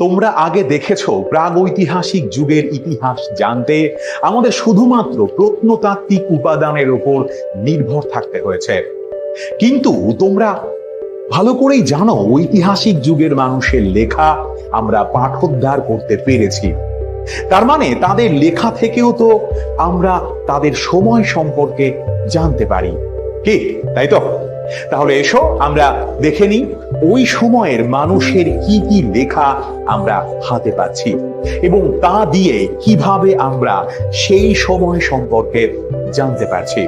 তোমরা আগে দেখেছ প্রাগৈতিহাসিক যুগের ইতিহাস জানতে? আমাদের শুধুমাত্র প্রত্নতাত্ত্বিক উপাদানের উপর নির্ভর থাকতে হয়েছে। কিন্তু তোমরা ভালো করেই জানো ঐতিহাসিক যুগের মানুষের লেখা আমরা পাঠোদ্ধার করতে পেরেছি। তার মানে তাদের লেখা থেকেও তো আমরা তাদের সময় সম্পর্কে জানতে পারি। কি? তাই তো? তাহলে এসো, আমরা দেখে নিই ওই সময়ের মানুষের কি কি লেখা আমরা হাতে পাচ্ছি এবং তা দিয়ে কীভাবে আমরা সেই সময় সম্পর্কে জানতে পারছি।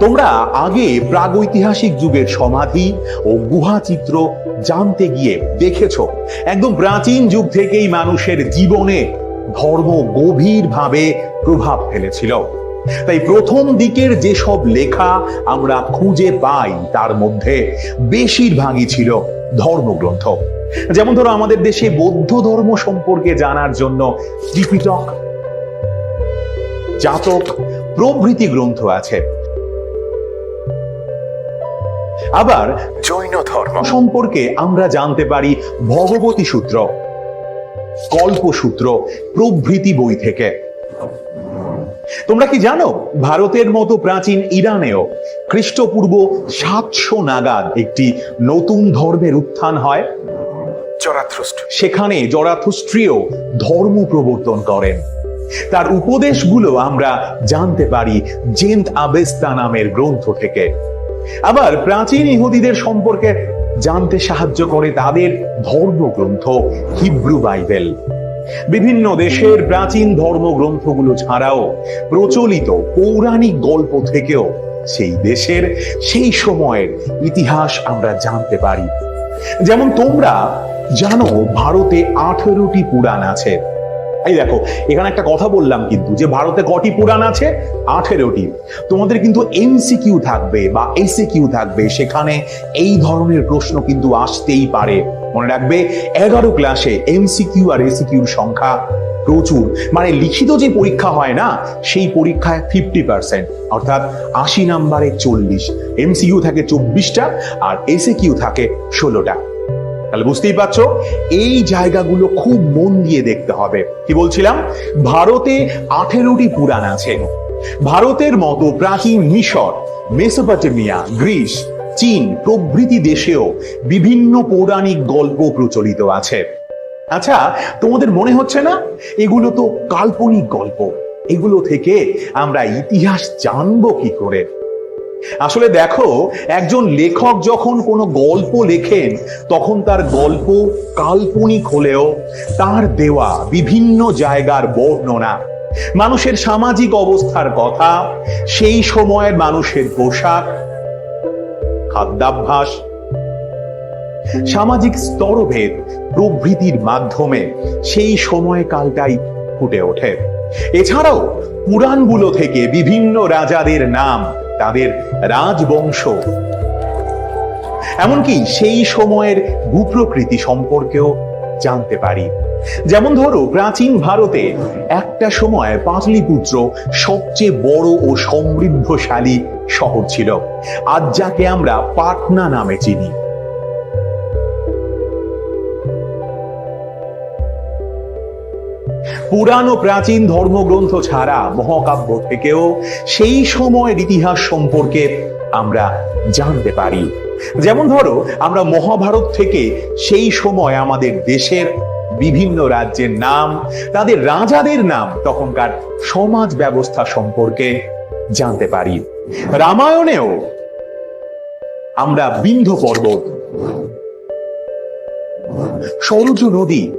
তোমরা আগে প্রাগৈতিহাসিক যুগের সমাধি ও গুহা চিত্র জানতে গিয়ে দেখেছ। একদম প্রাচীন যুগ থেকেই মানুষের জীবনে ধর্ম গভীরভাবে প্রভাব ফেলেছিল। তাই প্রথম দিকের যেসব লেখা আমরা খুঁজে পাই তার মধ্যে বেশিরভাগই ছিল ধর্মগ্রন্থ। যেমন ধরো আমাদের দেশে বৌদ্ধ ধর্ম সম্পর্কে জানার জন্য ত্রিপিটক জাতক প্রভৃতি গ্রন্থ আছে। আবার জৈন ধর্ম। সম্পর্কে আমরা জানতে পারি ভগবতী সূত্র কল্পসূত্র প্রভৃতি বই থেকে। তোমরা কি জানো? ভারতের মতো প্রাচীন ইরানেও খ্রিস্টপূর্ব সাতশো নাগাদ একটি নতুন ধর্মের উত্থান হয়। জরাথ্রুস্ট সেখানে জরাথুস্ট্রিয় ধর্ম প্রবর্তন করেন। তার উপদেশগুলো আমরা জানতে পারি জেন্ট আবেস্তা নামের গ্রন্থ থেকে। আবার প্রাচীন ইহুদিদের সম্পর্কে জানতে সাহায্য করে তাদের ধর্মগ্রন্থ হিব্রু বাইবেল। বিভিন্ন দেশের প্রাচীন ধর্মগ্রন্থগুলো ছাড়াও প্রচলিত পৌরাণিক গল্প থেকেও সেই দেশের সেই সময়ের ইতিহাস আমরা জানতে পারি। যেমন তোমরা জানো ভারতে আঠেরোটি পুরাণ আছে। এই দেখো, এখানে একটা কথা বললাম কিন্তু, যে ভারতে কটি পুরাণ আছে? আঠেরোটি। তোমাদের কিন্তু এমসিকিউ থাকবে বা এসে কিউ থাকবে, সেখানে এই ধরনের প্রশ্ন কিন্তু আসতেই পারে। মনে রাখবে, এগারো ক্লাসে এমসিকিউ আর এসিকিউর সংখ্যা প্রচুর। মানে লিখিত যে পরীক্ষা হয় না, সেই পরীক্ষায় ফিফটি পার্সেন্ট অর্থাৎ আশি নাম্বারে চল্লিশ। এমসিকিউ থাকে চব্বিশটা আর এসিকিউ থাকে ষোলোটা। তাহলে বুঝতেই পারছ? এই জায়গাগুলো খুব মন দিয়ে দেখতে হবে। কি বলছিলাম? ভারতে আঠেরোটি পুরাণ আছে। ভারতের মতো প্রাচীন মিশর, মেসোপটেমিয়া, গ্রিস চীন প্রভৃতি দেশেও বিভিন্ন পৌরাণিক গল্প প্রচলিত আছে। আচ্ছা তোমাদের মনে হচ্ছে না? এগুলো তো কাল্পনিক গল্প। এগুলো থেকে আমরা ইতিহাস জানব কি করে? আসলে দেখো, একজন লেখক যখন কোনো গল্প লেখেন, তখন তার গল্প কাল্পনিক হলেও তার দেওয়া বিভিন্ন জায়গার বর্ণনা, মানুষের সামাজিক অবস্থার কথা, সেই সময়ের মানুষের পোশাক খাদ্যাভ্যাস। সামাজিক স্তরভেদ প্রভৃতির মাধ্যমে সেই সময়কালটাই ফুটে ওঠে। এছাড়াও পুরাণগুলো থেকে বিভিন্ন রাজাদের নাম তাদের রাজবংশ। এমনকি সেই সময়ের ভূপ্রকৃতি সম্পর্কেও জানতে পারি। যেমন ধরো, প্রাচীন ভারতে একটা সময় পাটলিপুত্র সবচেয়ে বড় ও সমৃদ্ধশালী শহর ছিল। আজ যাকে আমরা পাটনা নামে চিনি। পুরাণ ও প্রাচীন ধর্মগ্রন্থ ছাড়া মহাকাব্য থেকেও সেই সময়ের ইতিহাস সম্পর্কে আমরা জানতে পারি। যেমন ধরো, আমরা মহাভারত থেকে সেই সময় আমাদের দেশের বিভিন্ন রাজ্যের নাম, তাদের রাজাদের নাম তখনকার সমাজ ব্যবস্থা সম্পর্কে জানতে পারি। রামায়ণেও আমরা বিন্ধ পর্বত, সরজ নদী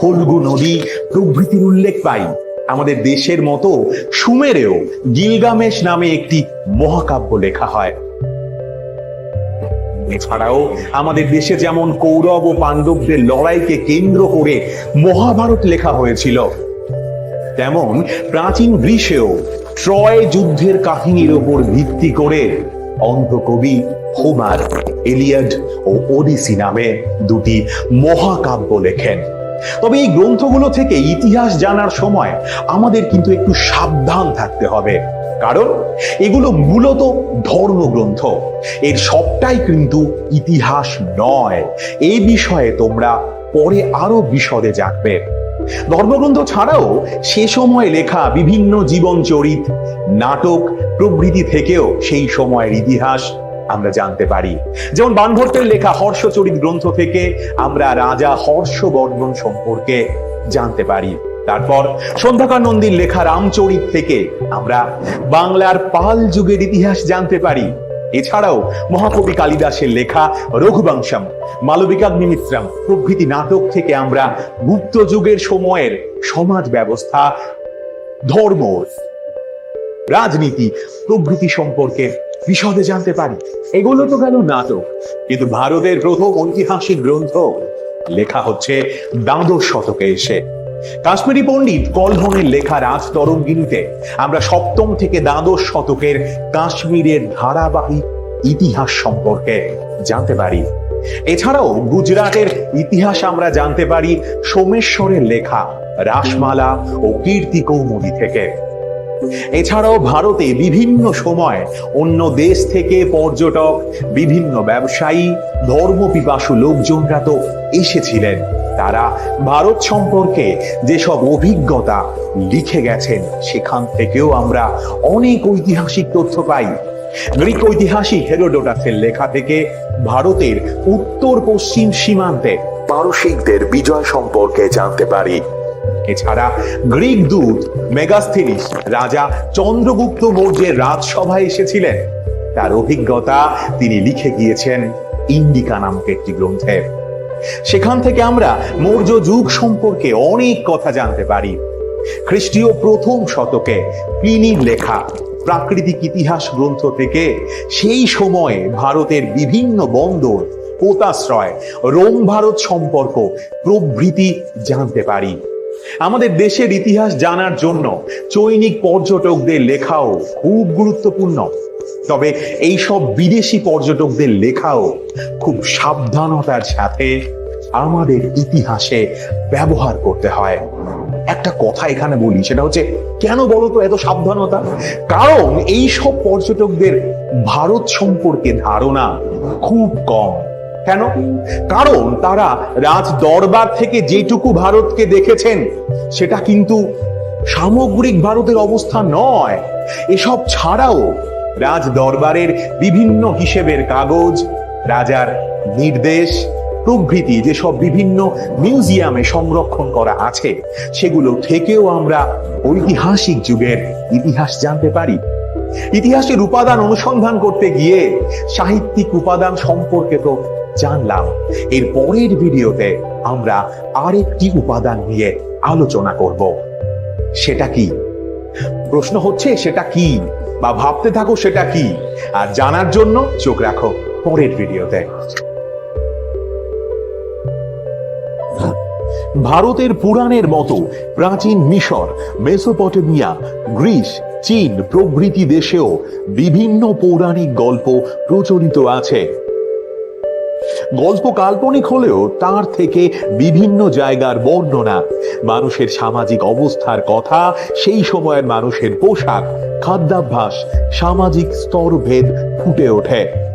ফল্গু নদী প্রভৃতির উল্লেখ পাই। আমাদের দেশের মতো সুমেরেও গিলগামেশ নামে একটি মহাকাব্য লেখা হয়। এছাড়াও আমাদের দেশে যেমন কৌরব ও পাণ্ডবদের লড়াইকে কেন্দ্র করে মহাভারত লেখা হয়েছিল। তেমন প্রাচীন গ্রীসেও ট্রয় যুদ্ধের কাহিনীর ওপর ভিত্তি করে অন্ধকবি হোমার এলিয়াড ও ওডিসি নামে দুটি মহাকাব্য লেখেন। তবে এই গ্রন্থগুলো থেকে ইতিহাস জানার সময় আমাদের কিন্তু একটু সাবধান থাকতে হবে। কারণ এগুলো মূলত ধর্মগ্রন্থ। এর সবটাই কিন্তু ইতিহাস নয়। এই বিষয়ে তোমরা পরে আরও বিশদে জানবে। ধর্মগ্রন্থ ছাড়াও সে সময় লেখা বিভিন্ন জীবন চরিত, নাটক প্রভৃতি থেকেও সেই সময়ের ইতিহাস আমরা জানতে পারি। যেমন বানভট্টের লেখা হর্ষচরিত গ্রন্থ থেকে আমরা রাজা হর্ষবর্ধন সম্পর্কে জানতে পারি। তারপর সন্ধ্যাকার নন্দীর লেখা রামচরিত থেকে আমরা বাংলার পাল যুগের ইতিহাস জানতে পারি। এছাড়াও মহাকবি কালিদাসের লেখা রঘুবংশম মালবিকাগ্নিমিত্রাম প্রভৃতি নাটক থেকে আমরা গুপ্ত যুগের সময়ের সমাজ ব্যবস্থা, ধর্ম, রাজনীতি প্রভৃতি সম্পর্কে বিশদে জানতে পারি। এগুলো তো গেল নাটক? কিন্তু ভারতের প্রথম ঐতিহাসিক গ্রন্থ লেখা হচ্ছে দ্বাদশ শতকে এসে। কাশ্মীরি পণ্ডিত কলহনের লেখা রাজ তরঙ্গিনীতে আমরা সপ্তম থেকে দ্বাদশ শতকের কাশ্মীরের ধারাবাহিক ইতিহাস সম্পর্কে জানতে পারি। এছাড়াও গুজরাটের ইতিহাস আমরা জানতে পারি সোমেশ্বরের লেখা রাসমালা ও কীর্তি কৌমুদী থেকে। এছাড়াও ভারতে বিভিন্ন সময় অন্য দেশ থেকে পর্যটক, বিভিন্ন ব্যবসায়ী, ধর্মপিপাসু লোকজনরা তো এসেছিলেন। তারা ভারত সম্পর্কে যেসব অভিজ্ঞতা লিখে গেছেন, সেখান থেকেও আমরা অনেক ঐতিহাসিক তথ্য পাই। গ্রিক ঐতিহাসিক হেরোডোটাসের লেখা থেকে ভারতের উত্তর পশ্চিম সীমান্তে পারসিকদের বিজয় সম্পর্কে জানতে পারি। এছাড়া গ্রিক দূত মেগাস্থিনিস রাজা চন্দ্রগুপ্ত মৌর্যের রাজসভায় এসেছিলেন। তার অভিজ্ঞতা তিনি লিখে গিয়েছেন ইন্ডিকা নামক একটি গ্রন্থে। সেখান থেকে আমরা মৌর্য যুগ সম্পর্কে অনেক কথা জানতে পারি। খ্রিস্টীয় প্রথম শতকে প্লিনির লেখা প্রাকৃতিক ইতিহাস গ্রন্থ থেকে সেই সময়ে ভারতের বিভিন্ন বন্দর পোতাশ্রয় রোম ভারত সম্পর্ক প্রভৃতি জানতে পারি। আমাদের দেশের ইতিহাস জানার জন্য চৈনিক পর্যটকদের লেখাও খুব গুরুত্বপূর্ণ। তবে এই সব বিদেশি পর্যটকদের লেখাও খুব সাবধানতার সাথে আমাদের ইতিহাসে ব্যবহার করতে হয়। একটা কথা এখানে বলি, সেটা হচ্ছে, কেন বলতো এত সাবধানতা? কারণ এই সব পর্যটকদের ভারত সম্পর্কে ধারণা খুব কম। কেন? কারণ তারা রাজ দরবার থেকে যেটুকু ভারতকে দেখেছেন, সেটা কিন্তু সামগ্রিক ভারতের অবস্থা নয়। এসব ছাড়াও রাজ দরবারের বিভিন্ন হিসেবের কাগজ, রাজার নির্দেশ, প্রভৃতি যেসব বিভিন্ন মিউজিয়ামে সংরক্ষণ করা আছে, সেগুলো থেকেও আমরা ঐতিহাসিক যুগের ইতিহাস জানতে পারি। ইতিহাসের উপাদান অনুসন্ধান করতে গিয়ে সাহিত্যিক উপাদান সম্পর্কে তো জানলাম। এর পরের ভিডিওতে আমরা আরেকটি উপাদান নিয়ে আলোচনা করব। সেটা কি? প্রশ্ন হচ্ছে, সেটা কি? বা ভাবতে থাকো, সেটা কি? আর জানার জন্য চোখ রাখো পরের ভিডিওতে। ভারতের পুরাণের মতো প্রাচীন মিশর, মেসোপটেমিয়া, গ্রিস, চীন প্রভৃতি দেশেও বিভিন্ন পৌরাণিক গল্প প্রচলিত আছে। গল্প কাল্পনিক হলেও তার থেকে বিভিন্ন জায়গার বর্ণনা, মানুষের সামাজিক অবস্থার কথা, সেই সময়ের মানুষের পোশাক, খাদ্যাভ্যাস, সামাজিক স্তরভেদ ফুটে ওঠে।